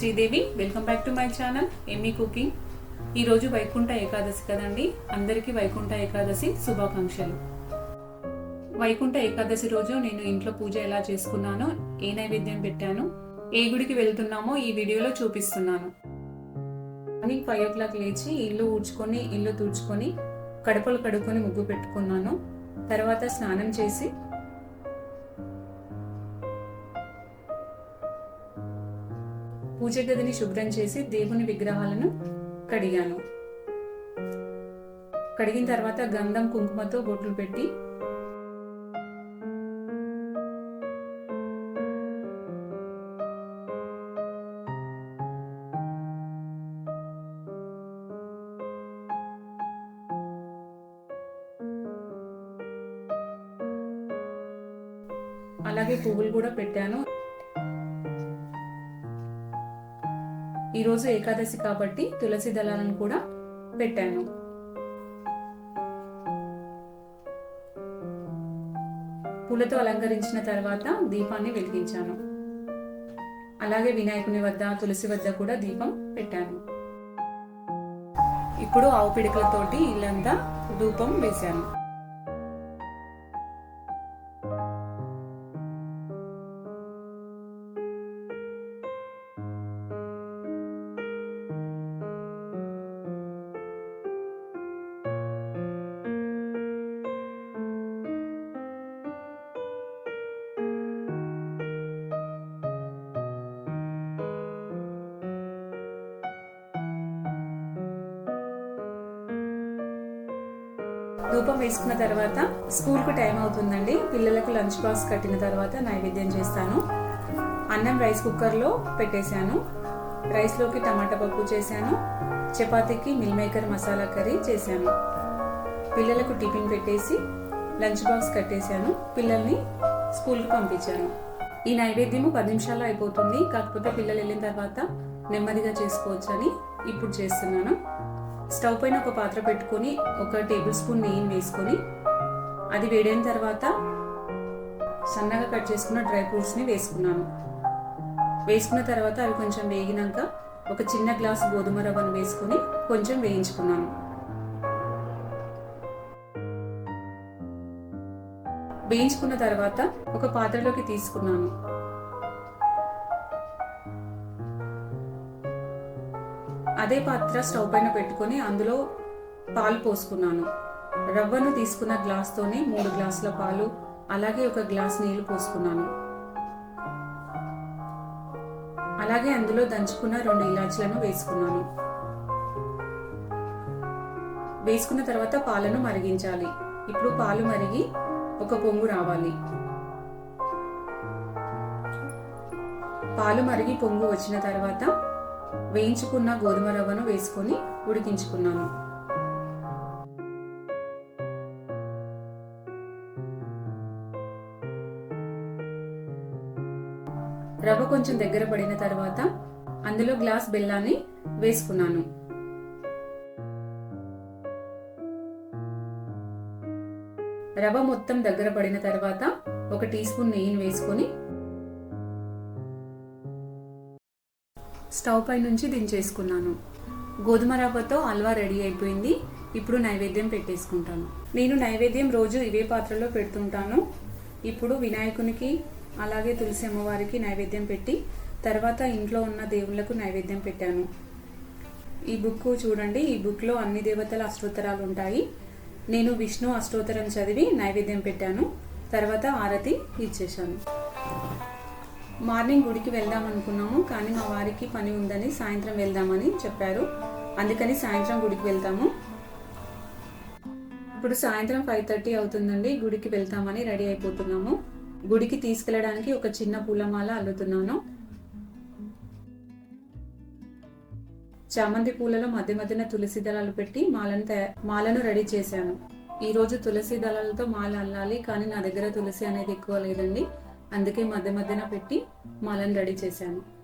Sridevi welcome back to my channel. Emmy cooking? ఈరోజు వైకుంఠ ఏకాదశి కదండి. అందరికీ వైకుంఠ ఏకాదశి శుభాకాంక్షలు. వైకుంఠ ఏకాదశి రోజు నేను ఇంట్లో పూజ ఎలా చేసుకున్నానో ఏ నైవేద్యం పెట్టాను ఏ గుడికి వెళ్తున్నామో ఈ వీడియోలో చూపిస్తున్నాను. మార్నింగ్ ఫైవ్ ఓ క్లాక్ లేచి ఇల్లు ఊడ్చుకొని ఇల్లు తుడుచుకొని కడపలు కడుక్కొని ముగ్గు పెట్టుకున్నాను. తర్వాత స్నానం చేసి పూజ గదిని శుభ్రం చేసి దేవుని విగ్రహాలను కడిగాను. కడిగిన తర్వాత గంధం కుంకుమతో బొట్లు పెట్టి అలాగే పువ్వులు కూడా పెట్టాను. ఈరోజు ఏకాదశి కాబట్టి తులసి దళాలను కూడా పెట్టాను. పూలతో అలంకరించిన తర్వాత దీపాన్ని వెలిగించాను. అలాగే వినాయకుని వద్ద తులసి వద్ద కూడా దీపం పెట్టాను. ఇప్పుడు ఆవు పిడికలతోటి ఇల్లంతా ధూపం వేశాను. ధూపం వేసుకున్న తర్వాత స్కూల్కు టైం అవుతుందండి. పిల్లలకు లంచ్ బాక్స్ కట్టిన తర్వాత నైవేద్యం చేస్తాను. అన్నం రైస్ కుక్కర్లో పెట్టేశాను. రైస్లోకి టమాటా పప్పు చేశాను. చపాతీకి మిల్ మేకర్ మసాలా కర్రీ చేశాను. పిల్లలకు టిఫిన్ పెట్టేసి లంచ్ బాక్స్ కట్టేశాను. పిల్లల్ని స్కూల్కి పంపించాను. ఈ నైవేద్యము పది నిమిషాల్లో అయిపోతుంది. కాకపోతే పిల్లలు వెళ్ళిన తర్వాత నెమ్మదిగా చేసుకోవచ్చని ఇప్పుడు చేస్తున్నాను. స్టవ్ పైన ఒక పాత్ర పెట్టుకొని ఒక టేబుల్ స్పూన్ నెయ్యిని వేసుకొని అది వేడైన తర్వాత సన్నగా కట్ చేసుకున్న డ్రై ఫ్రూట్స్ని వేసుకున్నాను. వేసుకున్న తర్వాత అవి కొంచెం వేగినాక ఒక చిన్న గ్లాస్ గోధుమ రవ్వను వేసుకొని కొంచెం వేయించుకున్నాను. వేయించుకున్న తర్వాత ఒక పాత్రలోకి తీసుకున్నాను. అదే పాత్ర స్టవ్ పైన పెట్టుకొని అందులో పాలు పోసుకున్నాను. రవ్వను తీసుకున్న గ్లాస్తోనే మూడు గ్లాసుల పాలు అలాగే ఒక గ్లాస్ నీళ్ళు పోసుకున్నాను. అలాగే అందులో దంచుకున్న రెండు ఇలాచీలను వేసుకున్నాను. వేసుకున్న తర్వాత పాలను మరిగించాలి. ఇప్పుడు పాలు మరిగి ఒక పొంగు రావాలి. పాలు మరిగి పొంగు వచ్చిన తర్వాత వేయించుకున్న గోధుమ రవ్వను వేసుకొని ఉడికించుకున్నాను. రవ్వ కొంచెం దగ్గర పడిన తర్వాత అందులో గ్లాస్ బెల్లాన్ని వేసుకున్నాను. రవ్వ మొత్తం దగ్గర పడిన తర్వాత ఒక టీ స్పూన్ నెయ్యిని వేసుకొని స్టవ్ పై నుంచి దించేసుకున్నాను. గోధుమ రవ్వతో హల్వా రెడీ అయిపోయింది. ఇప్పుడు నైవేద్యం పెట్టేసుకుంటాను. నేను నైవేద్యం రోజు ఇవే పాత్రలో పెడుతుంటాను. ఇప్పుడు వినాయకునికి అలాగే తులసి అమ్మవారికి నైవేద్యం పెట్టి తర్వాత ఇంట్లో ఉన్న దేవుళ్ళకు నైవేద్యం పెట్టాను. ఈ బుక్ చూడండి. ఈ బుక్లో అన్ని దేవతల అష్టోత్తరాలు ఉంటాయి. నేను విష్ణు అష్టోత్తరం చదివి నైవేద్యం పెట్టాను. తర్వాత ఆరతి ఇచ్చేశాను. మార్నింగ్ గుడికి వెళ్దాం అనుకున్నాము కానీ మా వారికి పని ఉందని సాయంత్రం వెళ్దామని చెప్పారు. అందుకని సాయంత్రం గుడికి వెళ్తాము. ఇప్పుడు సాయంత్రం ఫైవ్ థర్టీ అవుతుందండి గుడికి వెళ్తామని రెడీ అయిపోతున్నాము. గుడికి తీసుకెళ్ళడానికి ఒక చిన్న పూలమాల అల్లుతున్నాను. చామంతి పూలలో మధ్య మధ్యన తులసి దళాలు పెట్టి మాలను తయారు మాలను రెడీ చేశాను. ఈరోజు తులసి దళాలతో మాల అల్లాలి కానీ నా దగ్గర తులసి అనేది ఎక్కువ లేదండి. అందుకే మధ్య మధ్యన పెట్టి మాలను రెడీ చేశాను.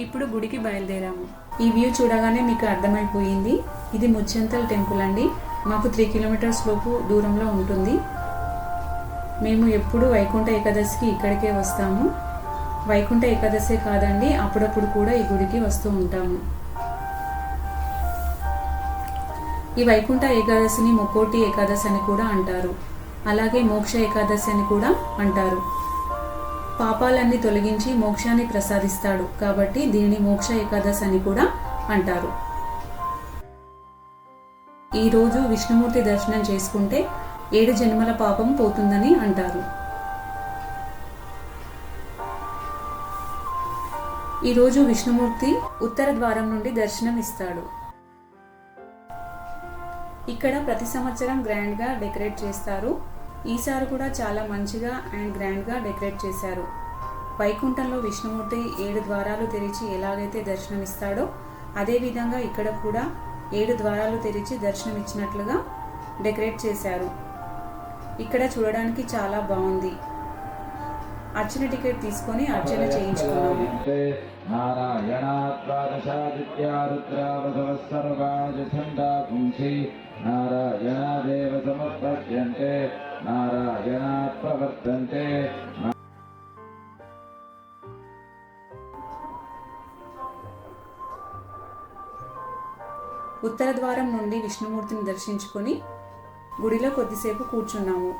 ఇప్పుడు గుడికి బయలుదేరాము. ఈ వ్యూ చూడగానే మీకు అర్థమైపోయింది. ఇది ముచ్చంతల్ టెంపుల్ అండి. మాకు త్రీ కిలోమీటర్స్ లోపు దూరంలో ఉంటుంది. మేము ఎప్పుడు వైకుంఠ ఏకాదశికి ఇక్కడికే వస్తాము. వైకుంఠ ఏకాదశి కాదండి అప్పుడప్పుడు కూడా ఈ గుడికి వస్తూ ఉంటాము. ఈ వైకుంఠ ఏకాదశిని ముక్కోటి ఏకాదశి అని కూడా అంటారు. అలాగే మోక్ష ఏకాదశి అని కూడా అంటారు. పాపాలన్నీ తొలగించి మోక్షాన్ని ప్రసాదిస్తాడు కాబట్టి దీనిని మోక్ష ఏకాదశి అని కూడా అంటారు. ఈరోజు విష్ణుమూర్తి దర్శనం చేసుకుంటే ఏడు జన్మల పాపం పోతుందని అంటారు. ఈరోజు విష్ణుమూర్తి ఉత్తర ద్వారం నుండి దర్శనం ఇస్తాడు ఇక్కడ ప్రతి సంవత్సరం గ్రాండ్గా డెకరేట్ చేస్తారు. ఈసారి కూడా చాలా మంచిగా అండ్ గ్రాండ్గా డెకరేట్ చేశారు. వైకుంఠంలో విష్ణుమూర్తి ఏడు ద్వారాలు తెరిచి ఎలాగైతే దర్శనం ఇస్తాడో అదేవిధంగా ఇక్కడ కూడా ఏడు ద్వారాలు తెరిచి దర్శనం ఇచ్చినట్లుగా డెకరేట్ చేశారు. ఇక్కడ చూడడానికి చాలా బాగుంది. అర్చన టికెట్ తీసుకొని అర్చన చేయించుకున్నాము. నారాయణాదేవ సముత్పద్యంతే నారాయణాత్ ప్రవర్తంతే ఉత్తర ద్వారం నుండి విష్ణుమూర్తిని దర్శించుకొని గుడిలో కొద్దిసేపు కూర్చున్నాము.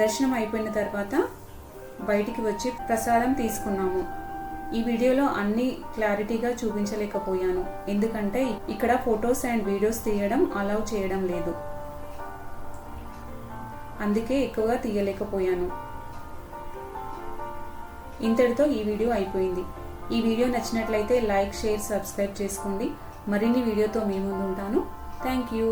దర్శనం అయిపోయిన తర్వాత బయటికి వచ్చి ప్రసాదం తీసుకున్నాము. ఈ వీడియోలో అన్ని క్లారిటీగా చూపించలేకపోయాను. ఎందుకంటే ఇక్కడ ఫొటోస్ అండ్ వీడియోస్ తీయడం అలౌ చేయడం లేదు. అందుకే ఎక్కువగా తీయలేకపోయాను. ఇంతటితో ఈ వీడియో అయిపోయింది. ఈ వీడియో నచ్చినట్లయితే లైక్ షేర్ సబ్స్క్రైబ్ చేసుకోండి. మరిన్ని వీడియోతో మీ ముందు ఉంటాను థ్యాంక్ యూ.